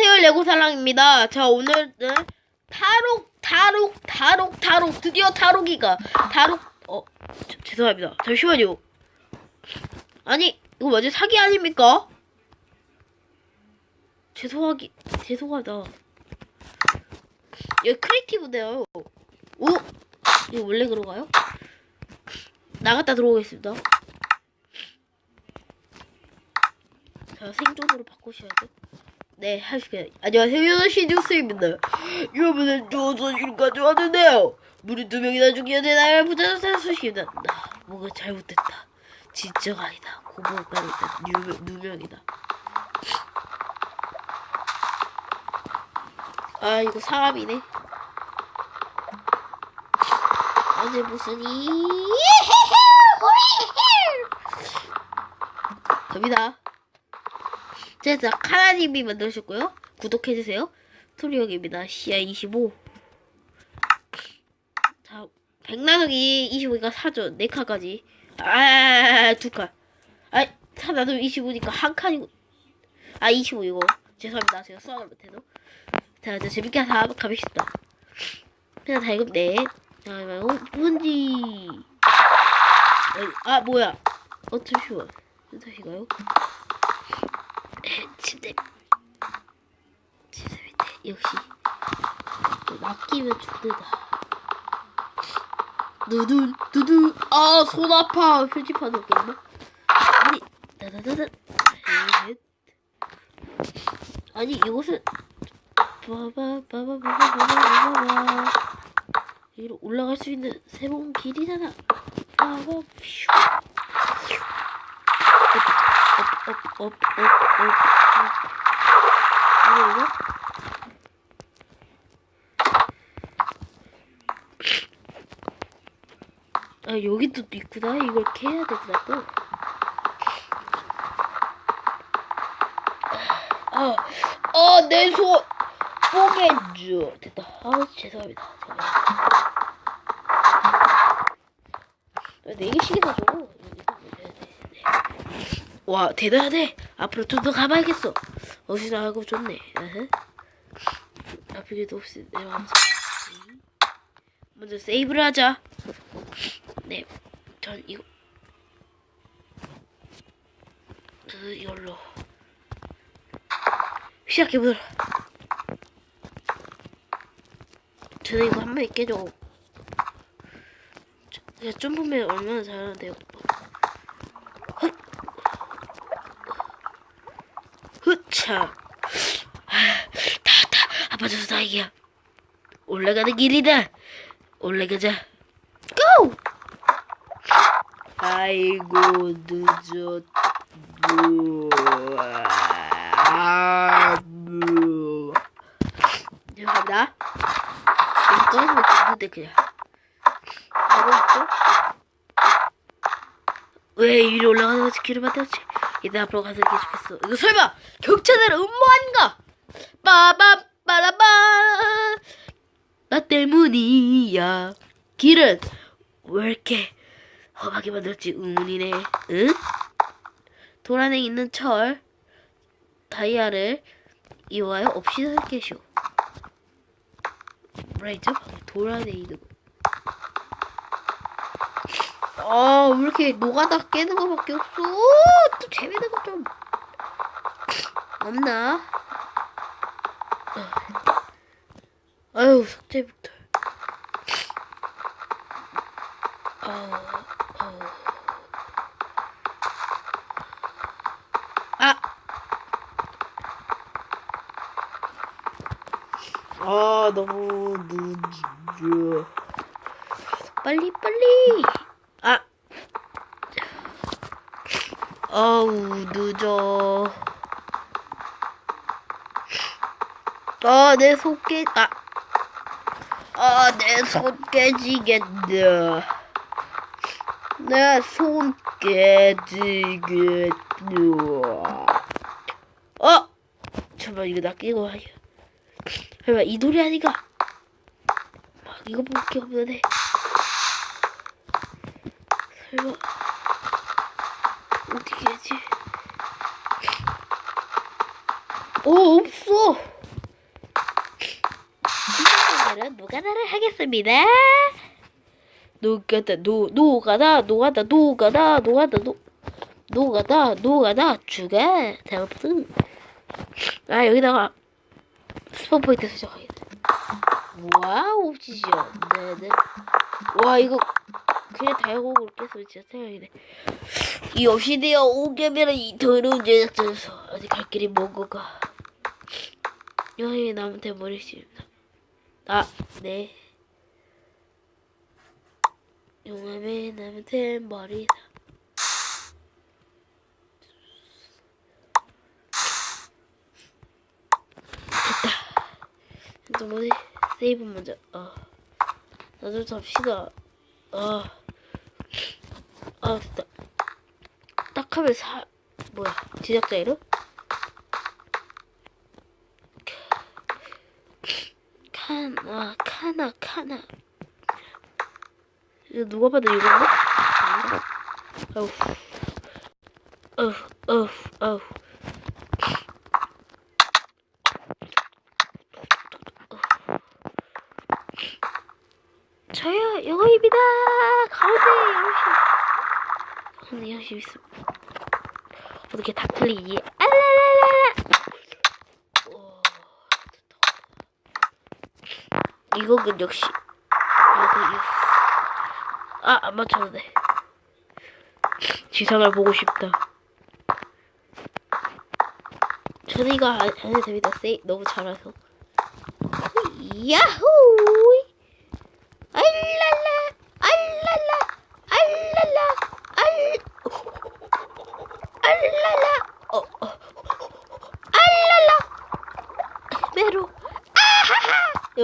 안녕하세요 레고사랑입니다. 자 오늘은 타록 타록 타록 타록 드디어 타록이가 타록 어 저- 죄송합니다. 잠시만요. 아니 이거 뭐지 사기 아닙니까? 죄송하기 죄송하다. 이거 크리에이티브네요. 오 이거 원래 그런가요? 나갔다 들어오겠습니다. 자 생존으로 바꾸셔야죠. 네, 하시게. 안녕하세요, 8시 뉴스입니다. 여러분은 좋은 소식을 가져왔는데요. 무리 두 명이나 죽이는 나라를 부자는 소식입니다. 나, 뭔가 잘못됐다. 진짜가 아니다. 고모가 일단 누명, 누명이다. 아, 이거 사람이네. 어제 무슨 이 갑니다. 제자 카나님이 만드셨고요. 구독해주세요. 토리형입니다. 시야25. 자, 백나석이 25니까 사죠. 4칸까지. 아, 두 칸. 아, 사나도 25니까 한 칸이고. 아, 25 이거. 죄송합니다. 제가 수학을 못해서. 자, 이제 재밌게 다 가봅시다. 그냥 달금 네. 자, 말고, 뭔지. 아, 뭐야. 어, 잠시만. 다시가요? 침대. 침대 밑에 역시 맡기면 죽는다. 두둔 두둔. 아손 아파. 표지판 없겠네 아니 나나나나 아니 이곳은 바바바바바바바바바. 여기로 올라갈 수 있는 세봉 길이잖아. 바바 퓨 업업업 업 업 이거 이거? 아 여기도 또 있구나 이걸 캐야 되구나 또 아, 아, 내 손, 뽀개줘. 됐다. 아, 죄송합니다. 제가. 네 개씩이나 줘. 와 대단하네. 앞으로 좀 더 가봐야겠어. 어디나 하고 좋네. 아프게도 없이 내려가자 먼저 세이브를 하자. 네전 이거. 그 이걸로. 시작해보도록 저는 이거 한 번에 깨져. 제가 점프맨 얼마나 잘하는데요 흐차. 아, 다다 아파져서 다행이야. 올라가는 길이다. 올라가자. 고! 아이고 늦었. 아, 무. 죄송합니다. 이거 떨어지면 죽는데 그냥. 하고 있죠? 왜 위로 올라가는 길을 만들었지? 이제 앞으로 가서 좋겠어. 이거 설마 경찰들 음모 아닌가? 빠밤 빠라바 나 때문이야. 길은 왜 이렇게 험하게 만들었지? 의문이네. 응? 돌 안에 있는 철 다이아를 이용하여 없이. 뭐라했죠? 돌 안에 있는 거. 아, 왜 이렇게 노가다 깨는 거밖에 없어? 또 재밌는 거 좀 없나? 아유, 숙제부터. 아우, 아우. 아! 아, 너무 늦어. 빨리, 빨리! 아. 어우, 늦어. 아, 내 손 깨, 아. 아, 내 손 깨지겠다. 내손 깨지겠다. 어! 잠깐만, 이거 나 끼고 하냐. 설마 이 노래 아니가? 막 이거 볼게 없는데. 설마 어떻게 하지? 오 없어. 오늘은 노가다를 하겠습니다. 노가다 노 노가다 노가다 노가다 노가다 노 노가다 노가다 주가 잘못은 아 여기다가 스폰 포인트 설정하겠다. 와우 진짜 네네 와 이거 그냥 다이아고를 깼으면 진짜 생각이네 이 없이 되어 오게면 이 더러운 제작자에서 어디 갈 길이 먼 건가? 여행이 남한테 머리씨입니다. 아네. 용암에 남한테 머리다 됐다. 좀 어디 세이브 먼저. 아 나도 잡시다. 아, 아 됐다. 딱 하면 사 뭐야 제작자 이름? 카나 카나 카나 이거 누가 봐도 이건가? 어우 어우 어우 어우 저요 영어입니다 가운데 가운 데 영어심 있습니다 어떻게 다 틀리지? 알라라라라. 오. 이곡은 역시 이거 아안 맞췄네 지상을 보고 싶다. 저는 이거 안, 안 해도 됩니다. 세이 너무 잘해서. 야호 알랄라 알랄라 알랄라 알 알랄라 어, 어. 알랄라 메로 아하하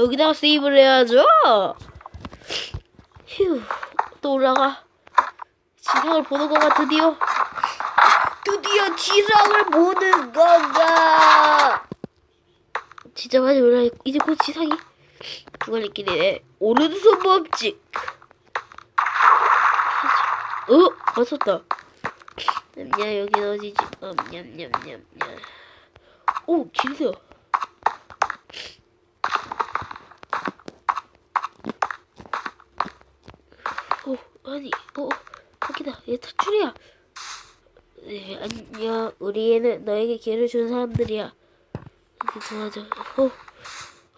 여기다가 세이브를 해야죠. 휴 또 올라가. 지상을 보는 건가 드디어 드디어 지상을 보는 건가? 진짜 많이 올라 이제 곧 지상이 두갈리길이네 오른손 법칙. 어? 맞췄다. 냠냐 여기 어디지? 음 냠냠냠냠. 오 길다 오 아니 어 여기다. 얘 탈출이야. 네, 안녕. 우리 애는 너에게 기회를 준 사람들이야. 이제 도와줘. 어?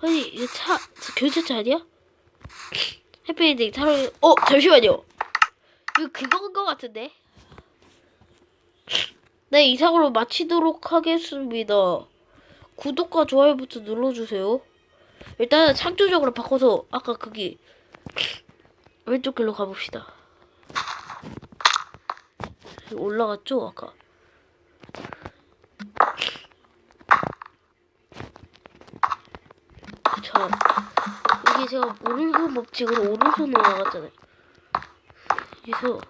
아니 이거 차, 차 교체차 아니야? 해피엔딩 타로 어 잠시만요. 이거 그거인 것 같은데? 네 이상으로 마치도록 하겠습니다. 구독과 좋아요 버튼 눌러주세요. 일단 창조적으로 바꿔서 아까 거기 왼쪽 길로 가봅시다 올라갔죠 아까 저 이게 제가 오른손 법칙으로 오른손으로 나갔잖아요. 여기서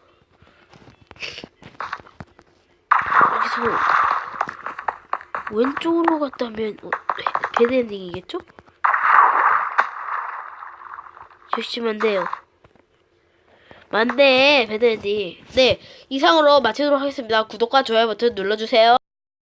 여기서 왼쪽으로 갔다면 어, 배드 엔딩이겠죠? 조심하면 안 돼요. 만대 배드 엔딩. 네 이상으로 마치도록 하겠습니다. 구독과 좋아요 버튼 눌러주세요.